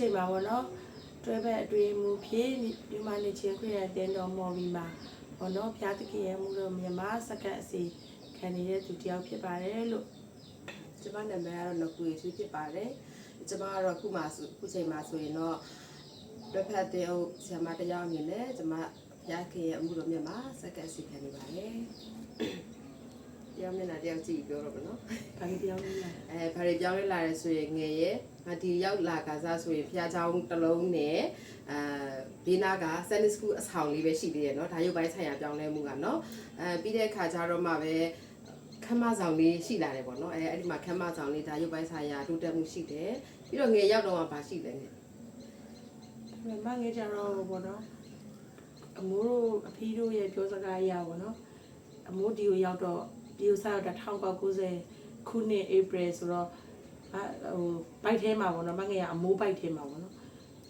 ချိန်မှာပေါ့နော်တွဲဘက်အတွင်းမူဖြစ်ဒီမှာနေချင်းခရစ်ယာန်တင်းတော်မော်ဘီမှာပေါ့နော်ဘုရားသခင်ရဲ့မူတော်မြန်မာစက္ကန့်အစီခံနေတဲ့သူတစ်ယောက်ဖြစ်ပါတယ်လို့ကျမနာမည်ကတော့နကူရီဖြစ်ဖြစ်ပါတယ်ကျမကတော့ခုမှဆိုခုချိန်မှဆိုရင်တော့တစ်ဖက်တည်းအုပ်ဆရာမတစ်ယောက်အနေနဲ့ကျမရခင်ရဲ့အမှုတော်မြတ်မှာစက္ကန့်စီခံနေပါတယ်တရားမျက်နှာတယောက်ကြည့်ပြောတော့မနော်ဘာလို့ပြောင်းလဲလဲအဲဘာတွေပြောင်းလဲလာရဲဆိုရင်ငယ်ရဲ့ငါ ဒီရောက်လာကစားဆိုရင်ဖျားချောင်းတစ်လုံးနဲ့အဲဘေးနာက Sunday School အဆောင်လေးပဲရှိသေးတယ်เนาะဒါရုပ်ပိုင်းဆိုင်ရာပြောင်းလဲမှုကเนาะအဲပြီးတဲ့အခါကျတော့မှပဲခမ်းမဆောင်လေးရှိလာတယ်ပေါ့เนาะအဲအဲ့ဒီမှာခမ်းမဆောင်လေးဒါရုပ်ပိုင်းဆိုင်ရာတိုးတက်မှုရှိတယ်ပြီးတော့ငယ်ရောက်တော့မှဘာရှိလဲငယ် မငယ်ကြတော့ပေါ့နော်အမိုးတို့အဖီးတို့ရဲ့ပြောစကားအရာပေါ့နော်အမိုးဒီကိုရောက်တော့ဒီကိုဆက်တော့1990ခုနှစ် April ဆိုတော့ အဲဟိုဘိုက်ထဲမှာပေါ့နော်မငယ်ကအမိုးဘိုက်ထဲမှာပေါ့နော်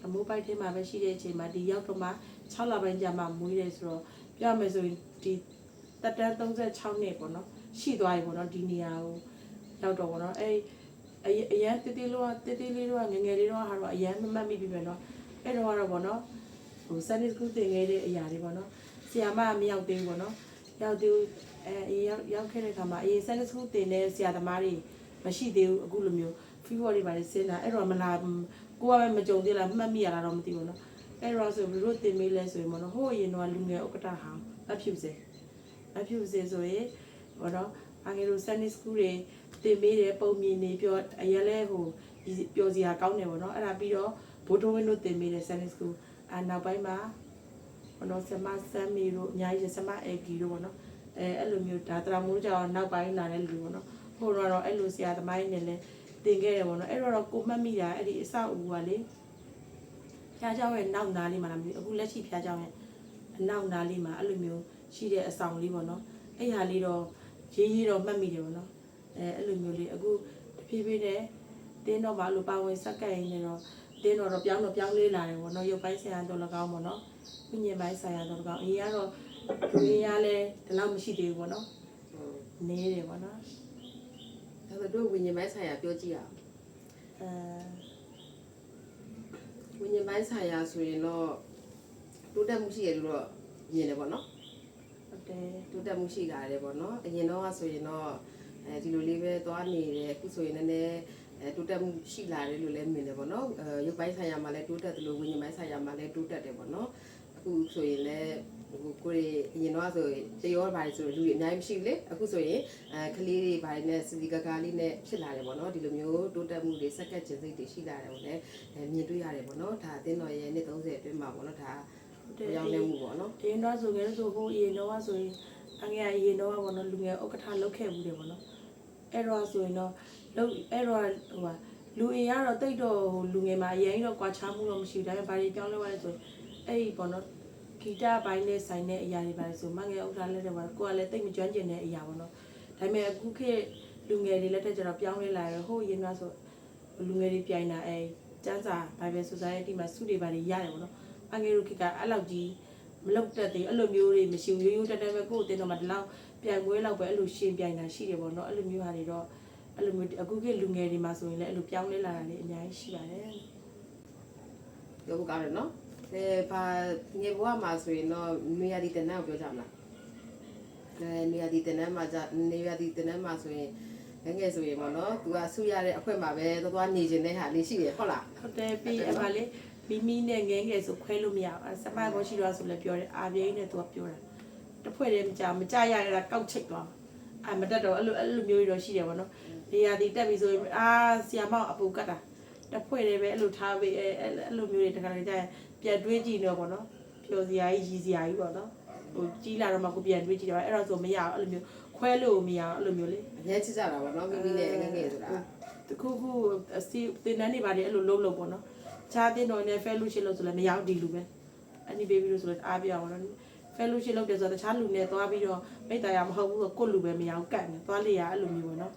အမိုးဘိုက်ထဲမှာပဲရှိတဲ့အချိန်မှာဒီရောက်တော့မှ6လပိုင်းကြာမှမွေးတယ်ဆိုတော့ပြမယ်ဆိုရင်ဒီတက်တန်း36နှစ်ပေါ့နော်ရှိသွားပြီပေါ့နော်ဒီနေရာကိုရောက်တော့ပေါ့နော်အဲအရန်တိတိလို့တိတိလေးတော့ငငယ်လေးတော့ဟာတော့အရန်မမှတ်မိပြီပဲနော်အဲ့တော့ကတော့ပေါ့နော်ဟို Sunday School သင်ခဲ့တဲ့အရာတွေပေါ့နော်ဆရာမမရောက်သေးဘူးပေါ့နော်ရောက်သေးအဲရောက်ရောက်ခဲ့တဲ့ခါမှာအရင် Sunday School သင်တဲ့ဆရာသမားတွေ မရှိသေးဘူးအခုလိုမျိုး fever တွေပါလေစဉ်းတာအဲ့တော့မလာကိုကပဲမကြုံသေးလားမှတ်မိရလားတော့မသိဘူးနော်အဲ့တော့ဆိုဘလို့သင်မေးလဲဆိုရင်ဗောနော်ဟိုအရင်တော့လူငယ်ဥက္ကဋ္ဌဟောင်းအဖြူစေအဖြူစေဆိုရင်ဗောနော်အငယ်တို့ Sunday school တွေသင်မေးတယ်ပုံမြင်နေပြောအရင်လဲဟိုပျော်စရာကောင်းတယ်ဗောနော်အဲ့ဒါပြီးတော့ဘိုးတော်ဝင်းတို့တင်ပေးတဲ့ Sunday School အနောက်ပိုင်းမှာဘနော်ဆမဆမ်မီတို့အများကြီးဆမအေဂီတို့ပေါ့နော်အဲအဲ့လိုမျိုးဒါတရာမိုးကြောင်နောက်ပိုင်းလာတဲ့လူပေါ့နော် ဟိုတော့အဲ့လိုဆရာသမားကြီးနဲ့လည်းတင်ခဲ့တယ်ပေါ့နော်အဲ့တော့ကိုမှတ်မိတာအဲ့ဒီအဆောက်အဦကလေဖျားเจ้าရဲ့နောက်နားလေးမှာလားမသိဘူးအခုလက်ရှိဖျားเจ้าရဲ့အနောက်နားလေးမှာအဲ့လိုမျိုးရှိတဲ့အဆောင်လေးပေါ့နော်အဲ့ဟာလေးတော့ရေးရေးတော့မှတ်မိတယ်ပေါ့နော်အဲအဲ့လိုမျိုးလေးအခုတဖြည်းဖြည်းနဲ့တင်းတော့မှအဲ့လိုပါဝင်စက်ကပ်ရင်းနေတော့ တင်းတော့တော့ပြောင်းတော့ပြောင်းလေးလာတယ်ပေါ့နော်ရုပ်ပိုင်းဆိုင်ရာတော့၎င်းပေါ့နော်ဝိညာဉ်ပိုင်းဆိုင်ရာတော့၎င်းအရင်ကတော့လူရင်းရလဲဒီလောက်မရှိသေးဘူးပေါ့နော်နေတယ်ပေါ့နော် ဒါဆိုတို့ဝိညာဉ်ပိုင်းဆိုင်ရာပြောကြည့်အောင်အဲဝိညာဉ်ပိုင်းဆိုင်ရာဆိုရင်တော့တိုးတက်မှုရှိရလို့တော့မြင်တယ်ပေါ့နော်ဟုတ်တယ်တိုးတက်မှုရှိလာတယ်ပေါ့နော်အရင်တော့ကဆိုရင်တော့အဲဒီလိုလေးပဲသွားနေတယ်အခုဆိုရင်လည်းအဲတိုးတက်မှုရှိလာတယ်လို့လည်းမြင်တယ်ပေါ့နော်အဲရုပ်ပိုင်းဆိုင်ရာမှာလည်းတိုးတက်တယ်လို့ဝိညာဉ်ပိုင်းဆိုင်ရာမှာလည်းတိုးတက်တယ်ပေါ့နော်အခုဆိုရင်လည်း ဟိုကိုယ်အရင်တော့ဆိုရင်တရောဘာတွေဆိုလူတွေအများကြီးမရှိဘူးလေအခုဆိုရင်အဲကလေးတွေဘာတွေနဲ့စီစီကာကာလေးနဲ့ဖြစ်လာတယ်ပေါ့နော်ဒီလိုမျိုးတိုးတက်မှုတွေစက္ကန့်ကျင်စိတ်တွေရှိလာတယ်ပေါ့လေအဲမြင်တွေ့ရတယ်ပေါ့နော်ဒါအသင်းတော်ရဲ့နှစ်30အတွင်းမှာပေါ့နော်ဒါဟုတ်တယ်ပြောင်းလဲမှုပေါ့နော်အရင်တော့ဆိုကြလို့ဆိုဟိုအရင်တော့ဆိုရင်အငယ်အရင်တော့ပေါ့နော်လူငယ်ဥက္ကဋ္ဌလောက်ခဲ့ဘူးတယ်ပေါ့နော်အဲ့တော့ဆိုရင်တော့လောက်အဲ့တော့ဟိုဟာလူအင်ကတော့တိတ်တော့ဟိုလူငယ်မှာအရင်တော့ကွာခြားမှုတော့မရှိဘူးဒါပေမဲ့ဘာတွေပြောင်းလဲသွားလဲဆိုရင်အဲ့ဒီပေါ့နော် ဂီတပိုင်းနဲ့ဆိုင်တဲ့အရာတွေပါလေဆိုမငယ်ဥက္ကဋ္ဌလက်ထက်မှာကိုကလည်းတိတ်မကျွမ်းကျင်တဲ့အရာပေါ့နော်ဒါပေမဲ့အခုခေတ်လူငယ်တွေလက်ထက်ကျတော့ပြောင်းလဲလာရဟိုအရင်ကဆိုလူငယ်တွေပြိုင်တာအဲကျန်းစာ Bible Society မှာစုတွေပါတွေရတယ်ပေါ့နော်အငယ်တို့ခေတ်ကအဲ့လောက်ကြီးမလောက်တတ်သေးအဲ့လိုမျိုးတွေမရှိဘူးရိုးရိုးတက်တက်ပဲကိုယ့်အတင်းတော့မှဒီလောက်ပြိုင်ပွဲလောက်ပဲအဲ့လိုရှင်ပြိုင်တာရှိတယ်ပေါ့နော်အဲ့လိုမျိုးဟာတွေတော့အဲ့လိုမျိုးအခုခေတ်လူငယ်တွေမှာဆိုရင်လည်းအဲ့လိုပြောင်းလဲလာတာတွေအများကြီးရှိပါတယ်ပြောဖို့ကောင်းတယ်နော် အဲဘာငယ်ဘဝမှာဆိုရင်တော့နေရာဒီတနန်းကိုပြောကြမလားအဲနေရာဒီတနန်းမှာじゃနေရာဒီတနန်းမှာဆိုရင်ငယ်ငယ်ဆိုရင်ပေါ့နော်သူကဆူရတဲ့အခွင့်မှာပဲသွားသွားနေခြင်းတဲ့ဟာလေးရှိတယ်ဟုတ်လားဟုတ်တယ်ပြီးအမလေးမိမိနဲ့ငဲငယ်ဆိုခွဲလို့မရဘူးစပိုင်ဘောရှိတော့ဆိုလည်းပြောတယ်အာပြင်းနဲ့သူကပြောတာတစ်ဖွဲ့တည်းမကြမကြရရတာကောက်ချိတ်သွားအာမတက်တော့အဲ့လိုအဲ့လိုမျိုးတွေတော့ရှိတယ်ဗောနော်နေရာဒီတက်ပြီဆိုရင်အာဆီယာမောက်အပူကတ်တာတစ်ဖွဲ့တည်းပဲအဲ့လိုထားပေးအဲ့အဲ့လိုမျိုးတွေတခါတည်းကျရင် ပြန်တွေးကြည့်နေတော့ဗောနော်ပျော်စရာကြီးရည်စရာကြီးဗောနော်ဟိုကြီးလာတော့မှကိုပြန်တွေးကြည့်တော့အဲ့တော့ဆိုမရဘူးအဲ့လိုမျိုးခွဲလို့မရဘူးအဲ့လိုမျိုးလေအများကြီးကြတာပေါ့နော်မိမိနဲ့ငယ်ငယ်ဆိုတာတခုခုအစီတင်တန်းနေပါတယ်အဲ့လိုလုံးလုံးပေါ့နော်ခြားတင်တော်နဲ့ fellowship လို့ဆိုလည်းမရောက်ဒီလူပဲအဲ့ဒီ baby လို့ဆိုလည်းအားပြအောင်နော် fellowship လုပ်တယ်ဆိုတော့တခြားလူနဲ့သွားပြီးတော့မိတ္တရာမဟုတ်ဘူးဆိုကိုယ့်လူပဲမရောက်ကတ်နေသွားလေရအဲ့လိုမျိုးပေါ့နော်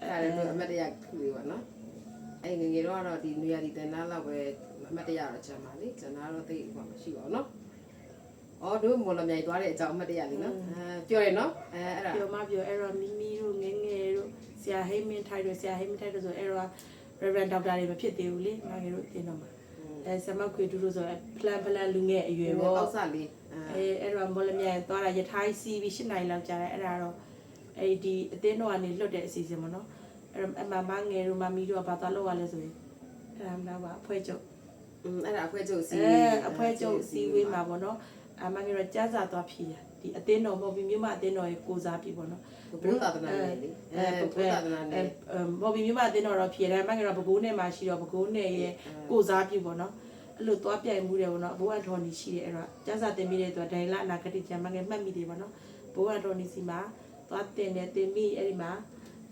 အဲ့ဒါလည်းသူအမတ်တရခုလေးပေါ့နော် အဲ့ငယ်ငယ်တော့ကတော့ဒီနေရာဒီတနန်းလောက်ပဲအမတ်တရတော့ချမ်းပါလေကျွန်တော်တော့သိဘာမှရှိပါဘူးနော်အော်တို့မော်လမြိုင်သွားတဲ့အကြောင်းအမတ်တရလေးနော်အဲပြောရနော်အဲအဲ့ဒါပြောမပြောအဲ့တော့မီမီတို့ငယ်ငယ်တို့ဆရာဟိမင်းထိုက်တို့ဆရာဟိမင်းထိုက်တို့ဆိုအဲ့တော့ reverend doctor တွေမဖြစ်သေးဘူးလေငါငယ်တို့တင်တော့မှာအဲဆမခွေတူတူဆိုဖလန်ဖလန်လူငယ်အရွယ်ပေါ့အောက်စားလေးအဲအဲ့တော့မော်လမြိုင်သွားတာရထားစီးပြီး၈နိုင်လောက်ကြာတယ်အဲ့ဒါတော့အဲ့ဒီအတင်းတော့ကနေလွတ်တဲ့အစီအစဉ်ပေါ့နော် အဲ့တော့အမမငယ်တို့မမီတို့ကဘာသွားလို့ရလဲဆိုရင်အဲ့ဒါမှတော့ပါအဖွဲချုပ်အဲ့ဒါအဖွဲချုပ်စီအဲအဖွဲချုပ်စီဝေးမှာပေါ့နော်အမငယ်တော့ကြားစာသွားဖြီးတယ်ဒီအတင်းတော်မဟုတ်ဘူးမြို့မအတင်းတော်ရဲ့ကိုစားပြီပေါ့နော်ဘုရားသာသနာနဲ့လေအဲဘုရားသာသနာနဲ့မော်ဘီမြို့မအတင်းတော်တော့ဖြီးတယ်အမငယ်တော့ဘကိုးနယ်မှာရှိတော့ဘကိုးနယ်ရဲ့ကိုစားပြီပေါ့နော်အဲ့လိုသွားပြိုင်မှုတယ်ပေါ့နော်ဘိုးအထော်နီရှိတယ်အဲ့တော့ကြားစာတင်ပြီးတဲ့သူဒိုင်လာအနာဂတိကျမ်းမငယ်မှတ်မိတယ်ပေါ့နော်ဘိုးကတော့နေစီမှာသွားတင်တယ်တင်ပြီးအဲ့ဒီမှာ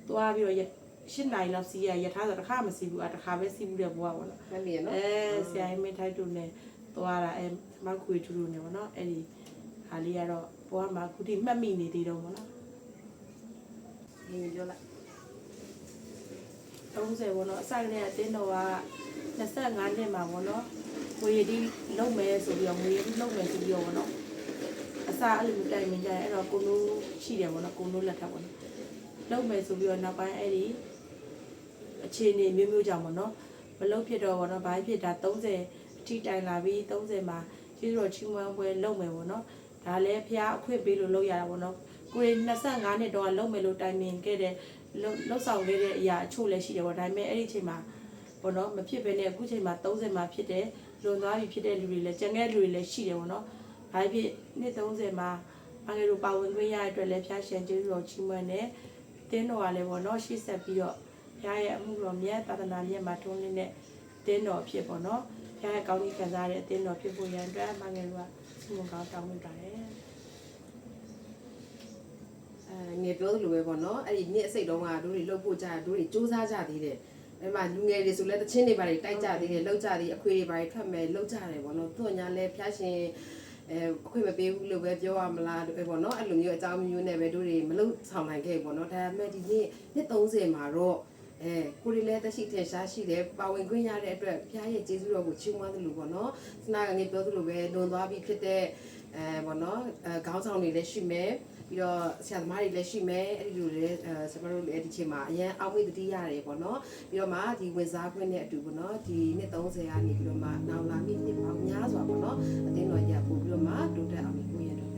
သွားပြီးတော့ ရှစ်နိုင်လောက်စီးရရထားဆိုတစ်ခါမစီးဘူးအတစ်ခါပဲစီးဘူးတဲ့ဘိုးကပေါ့နော်မမီနော်အဲဆရာကြီးမင်းထိုက်တူနဲ့သွားတာအဲမခွေထူထူနဲ့ပေါ့နော်အဲ့ဒီဟာလေးကတော့ဘိုးကမှအခုထိမှတ်မိနေသေးတော့ပေါ့နော်ဒီပြောလိုက်30ပေါ့နော်အစကတည်းကအတင်းတော်က25နှစ်မှာပေါ့နော်ငွေရည်ဒီလုံးမယ်ဆိုပြီးတော့ငွေရည်ဒီလုံးမယ်ဆိုပြီးတော့ပေါ့နော်အစအဲ့လိုတိုင်မင်ကြတယ်အဲ့တော့ကိုနိုးရှိတယ်ပေါ့နော်ကိုနိုးလက်ထပ်ပေါ့နော်လုံးမယ်ဆိုပြီးတော့နောက်ပိုင်းအဲ့ဒီ အခြေအနေမျိုးမျိုးကြောင့်ပေါ့နော်မလုံးဖြစ်တော့ပေါ့နော်ဘာဖြစ်တာ30အထိတိုင်လာပြီး30မှာကျေးဇူးတော်ချီးမွမ်းပွဲလုပ်မယ်ပေါ့နော်ဒါလည်းဖះအခွင့်ပေးလို့လုပ်ရတာပေါ့နော်ကိုယ်25နှစ်တော့လုပ်မယ်လို့တိုင်ပင်ခဲ့တဲ့လှုပ်ဆောင်ခဲ့တဲ့အရာအချို့လည်းရှိတယ်ပေါ့ဒါပေမဲ့အဲ့ဒီအချိန်မှာပေါ့နော်မဖြစ်ဘဲနဲ့အခုချိန်မှာ30မှာဖြစ်တယ်လွန်သွားပြီဖြစ်တဲ့လူတွေလည်းကြံခဲ့လူတွေလည်းရှိတယ်ပေါ့နော်ဘာဖြစ်နှစ်30မှာအငယ်တို့ပါဝင်ခွင့်ရတဲ့အတွက်လည်းဖះရှင်ကျေးဇူးတော်ချီးမွမ်းတယ်တင်းတော်ကလည်းပေါ့နော်ရှေ့ဆက်ပြီးတော့ ဘုရားရဲ့အမှုတော်မြတ်သာသနာမြတ်မှာထုံးနေတဲ့တင်းတော်ဖြစ်ပေါ့နော်ဘုရားရဲ့ကောင်းကြီးခံစားတဲ့အတင်းတော်ဖြစ်ဖို့ရန်အတွက်မငယ်တို့ကဆုမကောင်းတောင်းဝင်ပါတယ်အဲငယ်ပြောသလိုပဲပေါ့နော်အဲ့ဒီနေ့အစိတ်တုံးကတို့တွေလှုပ်ဖို့ကြတို့တွေစူးစမ်းကြသေးတယ်အဲ့မှာလူငယ်တွေဆိုလဲတချင်းတွေပါတွေတိုက်ကြသေးတယ်လှုပ်ကြသေးအခွေတွေပါတွေထွက်မယ်လှုပ်ကြတယ်ပေါ့နော်သူ့ညာလဲဖျားရှင်အဲအခွင့်မပေးဘူးလို့ပဲပြောရမလားပဲပေါ့နော်အဲ့လိုမျိုးအကြောင်းမျိုးနဲ့ပဲတို့တွေမလှုပ်ဆောင်နိုင်ခဲ့ပေါ့နော်ဒါပေမဲ့ဒီနေ့နှစ်30မှာတော့ အဲကိုရီလည်းတရှိထင်ရှားရှိတယ်ပါဝင်ခွင့်ရတဲ့အတွက်ဖျားရဲ့ကျေးဇူးတော်ကိုချီးမွမ်းသလိုပေါ့နော်စနာကငယ်ပြောသလိုပဲလွန်သွားပြီဖြစ်တဲ့အဲပေါ့နော်အဲခေါင်းဆောင်တွေလည်းရှိမယ်ပြီးတော့ဆရာသမားတွေလည်းရှိမယ်အဲ့ဒီလိုလေအဲကျွန်တော်တို့လည်းဒီချိန်မှာအရင်အောက်မေ့တတိရတယ်ပေါ့နော်ပြီးတော့မှဒီဝင်စားခွင့်နဲ့အတူပေါ့နော်ဒီနှစ်30ကနေပြီးတော့မှနောင်လာမိနှစ်ပေါင်းများစွာပေါ့နော်အတင်းတော်ရပို့ပြီးတော့မှတိုးတက်အောင်ကိုရတော့တယ်